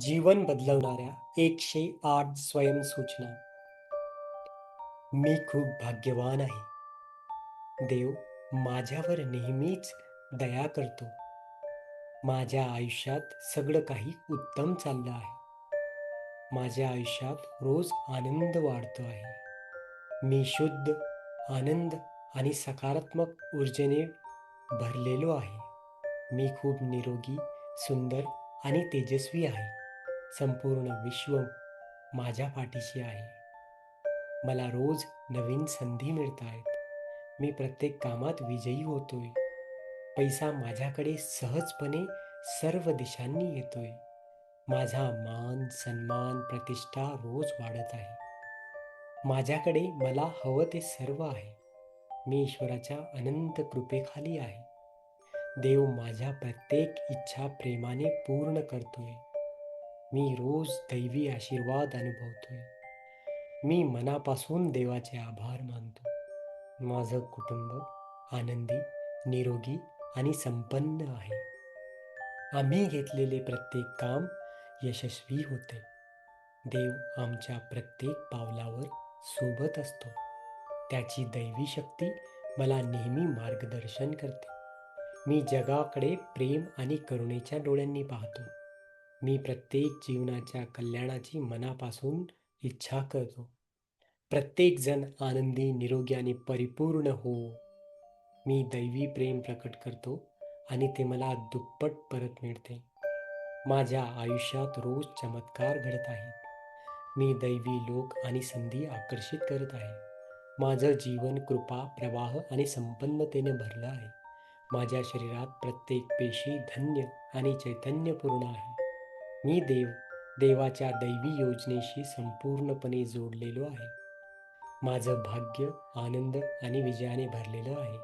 जीवन बदलवणाऱ्या एकशे आठ स्वयंसूचना मी खूप भाग्यवान आहे. देव माझ्यावर नेहमीच दया करतो. माझ्या आयुष्यात सगळं काही उत्तम चाललं आहे. माझ्या आयुष्यात रोज आनंद वाढतो आहे. मी शुद्ध आनंद आणि सकारात्मक ऊर्जेने भरलेलो आहे. मी खूप निरोगी सुंदर आणि तेजस्वी आहे. संपूर्ण विश्व माझ्या पाठीशी आहे. मला रोज नवीन संधी मिळत आहेत मी प्रत्येक कामात विजयी होतोय. पैसा माझ्याकडे सहजपणे सर्व दिशांनी येतोय. माझा मान सन्मान प्रतिष्ठा रोज वाढत आहे. माझ्याकडे मला हवं ते सर्व आहे. मी ईश्वराच्या अनंत कृपेखाली आहे. देव माझ्या प्रत्येक इच्छा प्रेमाने पूर्ण करतोय. मी रोज दैवी आशीर्वाद अनुभवतोय. मी मनापासून देवाचे आभार मानतो. माझं कुटुंब आनंदी निरोगी आणि संपन्न आहे. आम्ही घेतलेले प्रत्येक काम यशस्वी होते. देव आमच्या प्रत्येक पावलावर सोबत असतो. त्याची दैवी शक्ती मला नेहमी मार्गदर्शन करते. मी जगाकडे प्रेम आणि करुणेच्या डोळ्यांनी पाहतो. मी प्रत्येक जीवनाच्या कल्याणाची मनापासून इच्छा करतो. प्रत्येक जण आनंदी निरोगी आणि परिपूर्ण हो. मी दैवी प्रेम प्रकट करतो आणि ते मला दुप्पट परत मिळते. माझ्या आयुष्यात रोज चमत्कार घडत आहेत. मी दैवी लोक आणि संधी आकर्षित करत आहे. माझं जीवन कृपा प्रवाह आणि संपन्नतेने भरलं आहे. माझ्या शरीरात प्रत्येक पेशी धन्य आणि चैतन्यपूर्ण आहे. मी देव देवाच्या दैवी योजनेशी संपूर्णपणे जोडलेलो आहे. माझं भाग्य आनंद आणि विजयाने भरलेलं आहे.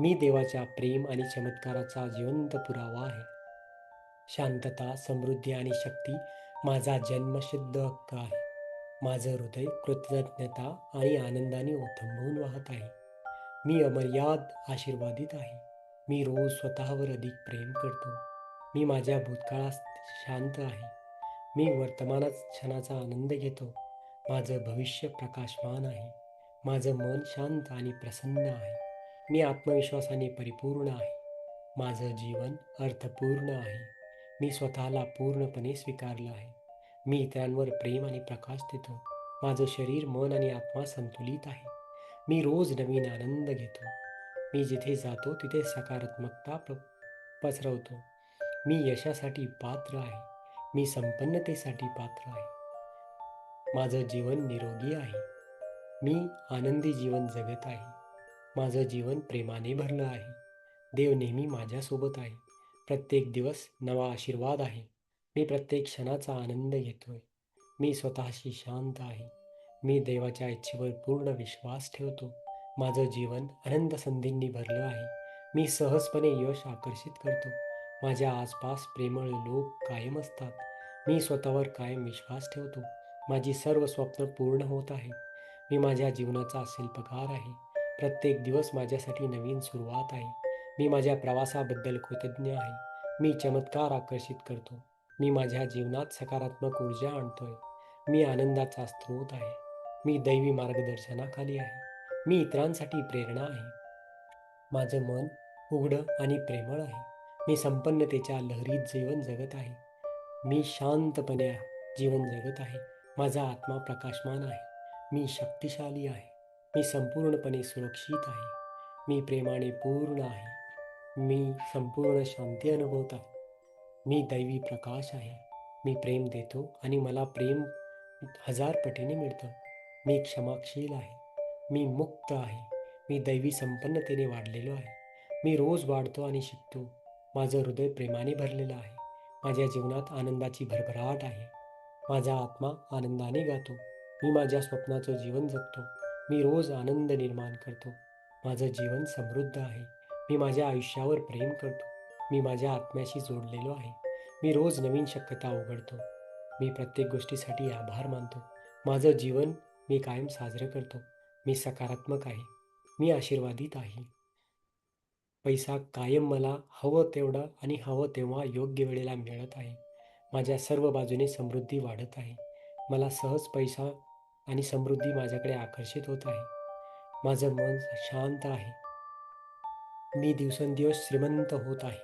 मी देवाच्या प्रेम आणि चमत्काराचा जिवंत पुरावा आहे. शांतता समृद्धी आणि शक्ती माझा जन्मसिद्ध हक्क आहे. माझं हृदय कृतज्ञता आणि आनंदाने ओथंबून वाहत आहे. मी अमर्याद आशीर्वादित आहे. मी रोज स्वतःवर अधिक प्रेम करतो. मी माझ्या भूतकाळात शांत आहे. मी वर्तमानात क्षणाचा आनंद घेतो. माझं भविष्य प्रकाशमान आहे. माझं मन शांत आणि प्रसन्न आहे. मी आत्मविश्वासाने परिपूर्ण आहे. माझं जीवन अर्थपूर्ण आहे. मी स्वतःला पूर्णपणे स्वीकारलं आहे. मी इतरांवर प्रेम आणि प्रकाश देतो. माझं शरीर मन आणि आत्मा संतुलित आहे. मी रोज नवीन आनंद घेतो. मी जिथे जातो तिथे सकारात्मकता प्र पसरवतो. मी यशासाठी पात्र आहे. मी संपन्नतेसाठी पात्र आहे. माझं जीवन निरोगी आहे. मी आनंदी जीवन जगत आहे. माझं जीवन प्रेमाने भरलं आहे. देव नेहमी माझ्यासोबत आहे. प्रत्येक दिवस नवा आशीर्वाद आहे. मी प्रत्येक क्षणाचा आनंद घेतोय. मी स्वतःशी शांत आहे. मी देवाच्या इच्छेवर पूर्ण विश्वास ठेवतो. माझं जीवन आनंद संधींनी भरलं आहे. मी सहजपणे यश आकर्षित करतो. माझ्या आसपास प्रेमळ लोक कायम असतात. मी स्वतःवर कायम विश्वास ठेवतो. माझी सर्व स्वप्न पूर्ण होत आहेत. मी माझ्या जीवनाचा शिल्पकार आहे. प्रत्येक दिवस माझ्यासाठी नवीन सुरुवात आहे. मी माझ्या प्रवासाबद्दल कृतज्ञ आहे. मी चमत्कार आकर्षित करतो. मी माझ्या जीवनात सकारात्मक ऊर्जा आणतोय. मी आनंदाचा स्रोत आहे. मी दैवी मार्गदर्शनाखाली आहे. मी इतरांसाठी प्रेरणा आहे. माझं मन उघडं आणि प्रेमळ आहे. मी संपन्नतेच्या लहरीत जीवन जगत आहे मी शांतपणे जीवन जगत आहे माझा आत्मा प्रकाशमान आहे मी शक्तिशाली आहे मी संपूर्णपणे सुरक्षित आहे मी प्रेमाने पूर्ण आहे मी संपूर्ण शांती अनुभवत आहे मी दैवी प्रकाश आहे मी प्रेम देतो आणि मला प्रेम हजार पटीने मिळतं मी क्षमाशील आहे मी मुक्त आहे मी दैवी संपन्नतेने वाढलेलो आहे मी रोज वाढतो आणि शिकतो माझं हृदय प्रेमाने भरलेलं आहे. माझ्या जीवनात आनंदाची भरभराट आहे. माझा आत्मा आनंदाने गातो. मी माझ्या स्वप्नाचं जीवन जगतो. मी रोज आनंद निर्माण करतो. माझं जीवन समृद्ध आहे. मी माझ्या आयुष्यावर प्रेम करतो. मी माझ्या आत्म्याशी जोडलेलो आहे. मी रोज नवीन शक्यता उघडतो. मी प्रत्येक गोष्टीसाठी आभार मानतो. माझं जीवन मी कायम साजरं करतो. मी सकारात्मक आहे. मी आशीर्वादित आहे. पैसा कायम मला हवं तेवढं आणि हवं तेव्हा योग्य वेळेला मिळत आहे. माझ्या सर्व बाजूने समृद्धी वाढत आहे. मला सहज पैसा आणि समृद्धी माझ्याकडे आकर्षित होत आहे. माझं मन शांत आहे. मी दिवसेंदिवस श्रीमंत होत आहे.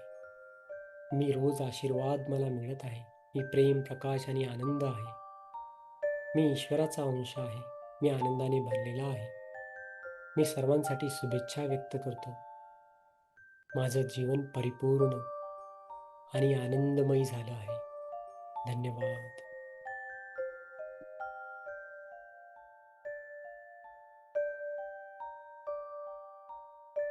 मी रोज आशीर्वाद मला मिळत आहे. मी प्रेम प्रकाश आणि आनंद आहे. मी ईश्वराचा अंश आहे. मी आनंदाने भरलेला आहे. मी सर्वांसाठी शुभेच्छा व्यक्त करतो. माझं जीवन परिपूर्ण आणि आनंदमयी झालं आहे. धन्यवाद.